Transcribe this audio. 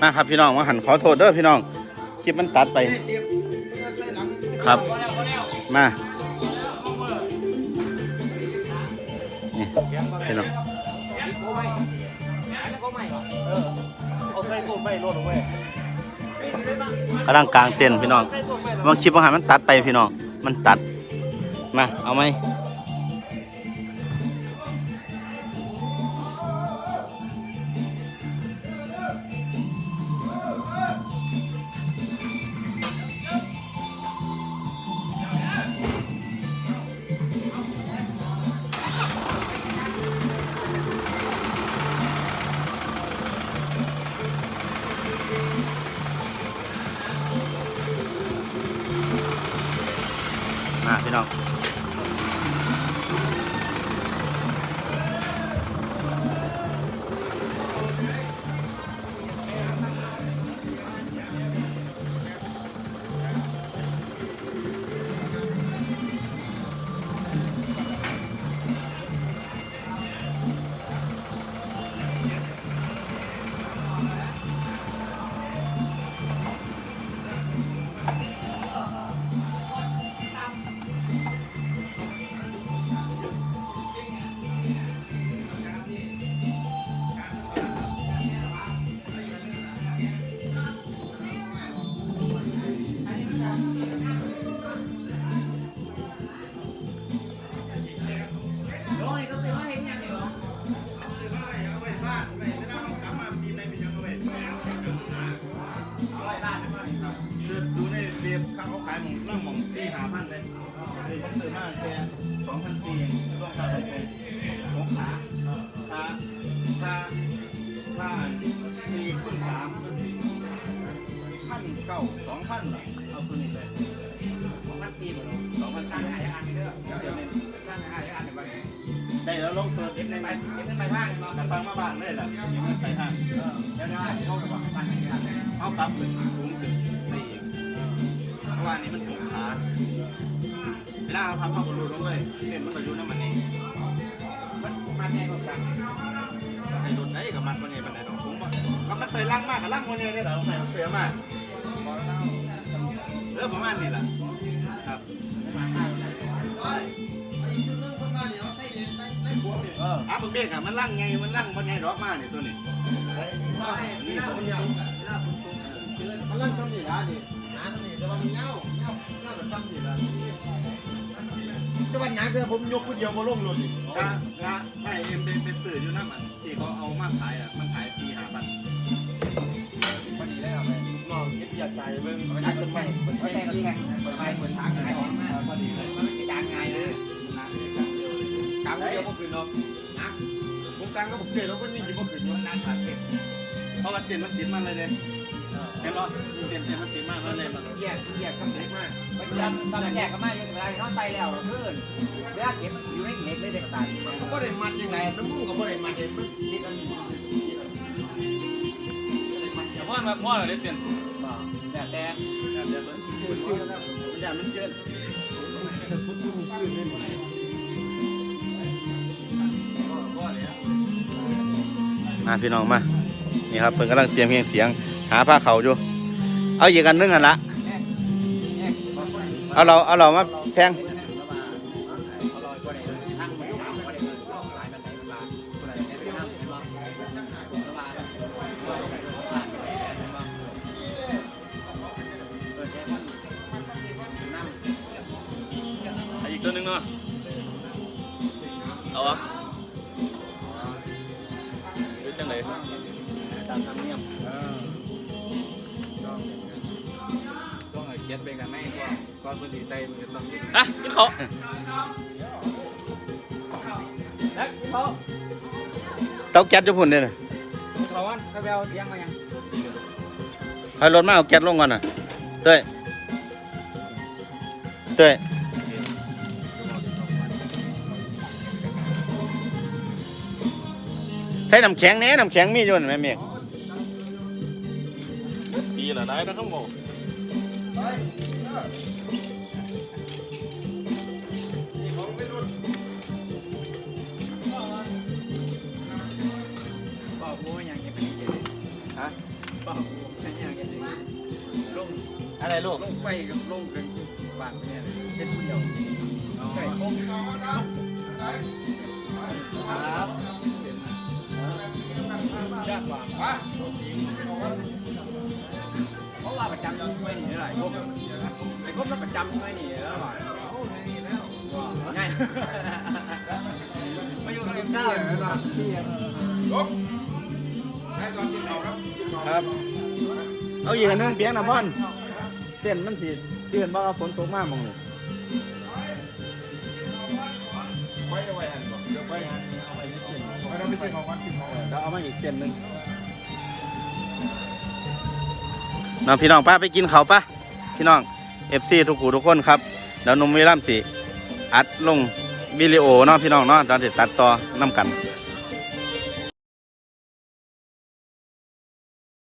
มาครับพี่น้องมาหันขอโทษเด้อพี่น้องคลิปมันตัดไป ครับ มานี่พี่น้องเอาใส่โคตรไม่รถลงไปกำลังกลางเต็นพี่น้องบางคลิปบางหันมันตัดไปพี่น้อง มันตัด มา เอาไหม พี่น้อง แค่สองพันปีเองต้องการอะไรหกขาขาขาขาสี่คูณสามพันเก้าสองพันเอาตัวนี้เลยของพันสี่หมดเลยสองพันสามหายอันเด้อเดี๋ยวเดี๋ยวสร้างหายอันเดี๋ยวไปได้แล้วลงเปิดเก็บในใบเก็บในใบบ้านเนาะแต่ฟังมาบ้านได้แหละยังไม่ไปห้างเดี๋ยวได้เข้าไปบอกบ้านไหนกันเอากลับขึ้นสูงขึ้นได้อีกเพราะว่านี้มันหกขา เวลาเราทำเข้าบอลลูนลงเลยเต้นมันก็อยู่น้ำมันเองมันมาแน่กว่ากันไอ้รถไหนกับมันวันนี้มันไหนของผมว่าก็มันเคยลั่งมากกับลั่งวันนี้ได้เหรอไม่เสียมากเออประมาณนี้แหละครับเอออาบุเบกอะมันลั่งไงมันลั่งมันไงดอกมาเนี่ยตัวนี้นี่ตัวนี้มันเริ่มทำดีแล้วนี่หาทำดีแต่ว่ามันเงาเงาเงาแบบทำดีแล้ว แต่วันนั้นคือผมยกคนเดียวมาลงรถนี่กะกะไม่เอ็มเป็นเป็นสื่ออยู่นั่นมันที่เขาเอามาขายอะมันขายปีหาพันพอดีแล้วแม่น้องคิดอยากใจเบิ่งไม่นัใช่กคต้นนใหม่ไม้คนแข่งเปิดไฟเปิดทางขายของมาพอดีเลยมันไม่ใช่จางเลยกลางเดียวก็คือเนาะนะผมกลางก็ผมเกลียดแล้วคนนี้ยิ่งบ่ขึ้นมันนานผ่านเก็บเพราะว่าเต็นมันติดมันเลยเนี่ย เห็นป่ะเต็นเต็นมันติดมากเลยมันแยกแยกกันเล็กมากมันจะตอนแยกกันมากยังไงเขาใส่แล้วเพื่อนเวลาเก็บมันอยู่ในเน็ตเลยเด็กตายมันก็ได้มัดยังไงน้ำมูกก็บ่ได้มัดเองมันติดอันนี้พ่อมาพ่อเลยเตียนแต่แต่เดี๋ยวมันจืดมันอย่างมันเจืดมันมีชื่อเล่นมาพี่น้องมา นี่ครับเพิ่นกำลังเตรียมเพลงเสียง หาผ้าเขาอยู่ เอาอีกอันนึงอันละเอาเราเอาเรามาแทงอีกตัวนึงเนาะเอาวะเป็นจังไดตามธรรมเนียมต้องเก็บเป็นกันไม่ก็ก็คนดีใจมันจะต้องเก็บอะกินเขาแล้วเขาเตาแก๊สจะพุ่นเด้อน่ะเขาว่าเขาไปเอาเลี้ยงมายังให้รถมาเอาแก๊สลงก่อนน่ะเต้ยเต้ยใช้น้ำแข็งแหน่น้ำแข็งมีอยู่นั่นแม่เมฆ ดีเหรอได้นะทั้งหมดบอกกูยังเก็บไม่ได้ฮะเปล่าแค่นี้กันลงอะไรลูกลงไปกับลงกันบางเนี่ยเป็นเดียวไก่คงครับยากกว่าเพ อ้พวกนั้นประจำไม่หนีแล้วหรอง่ายไม่อยู่ในเศร้าเลยนะครับ เอาอีกอันหนึงเปียงนะพ่อนเต้นมันสิเตือนว่าฝนตกมากมองนี่เราไม่ใช่ของวันที่ของเราเอามาอีกเส้นหนึ่งน้องพี่น้องป้าไปกินเขาวปะพี่น้อง เอฟซีทุกคู่ทุกคนครับเดี๋ยวนุ่มวิลัมสิอัดลงวิดีโอเนาะพี่น้องเนาะตอนที่ตัดต่อน้ำกัน